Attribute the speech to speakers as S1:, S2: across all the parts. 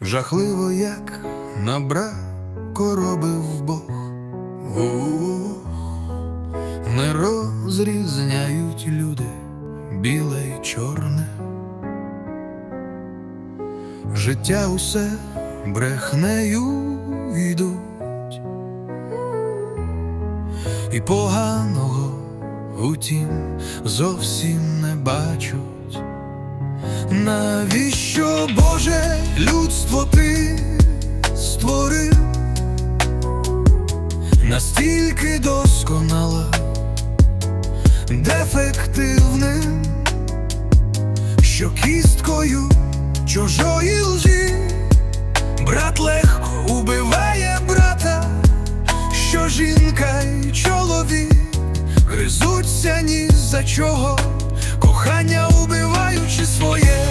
S1: Жахливо, як на брако робив Бог. У-у-у. Не розрізняють люди біле й чорне. Життя усе брехнею йдуть, і поганого утім зовсім не бачать. Навіщо Боже людство ти створив? Настільки досконала, дефективним, що кісткою чужої лжі. Брат легко убиває брата, що жінка й чоловік. Гризуться ні за чого, кохання убиваючи своє.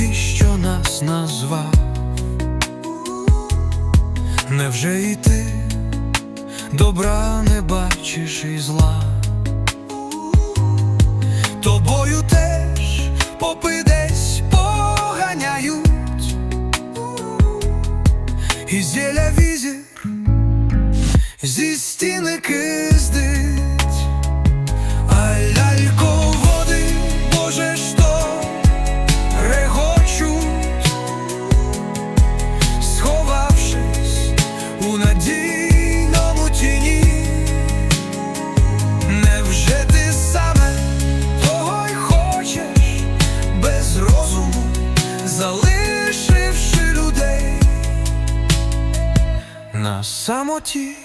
S1: Навіщо нас назвав? Невже і ти добра не бачиш і зла? Тобою теж попи десь поганяють, і зіля візір зі стіни киздить, на самоті?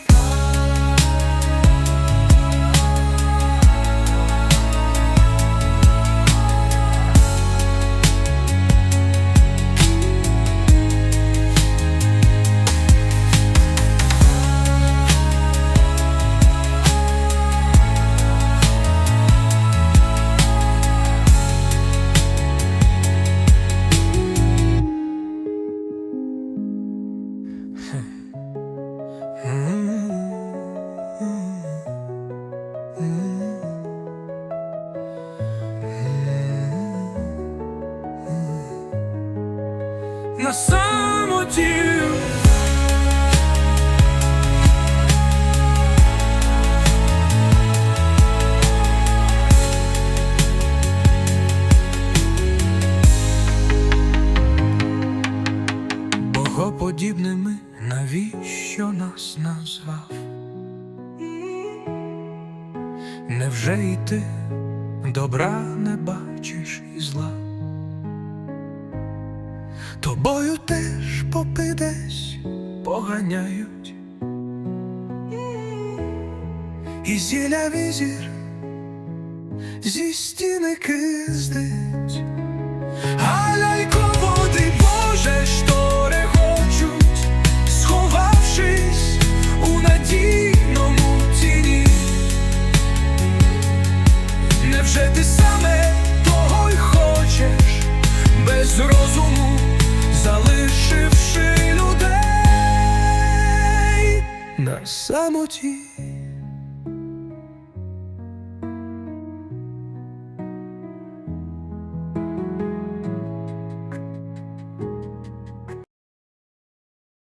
S1: На самоті Богоподібними навіщо нас назвав? Невже і ти добра не бачиш і зла? Тобою теж попи десь поганяють, і зіля візір зі стіни киздить, а ляльководи, Боже, що регочуть, сховавшись у надійному тіні. Невже ти саме того й хочеш, без розуму самоті?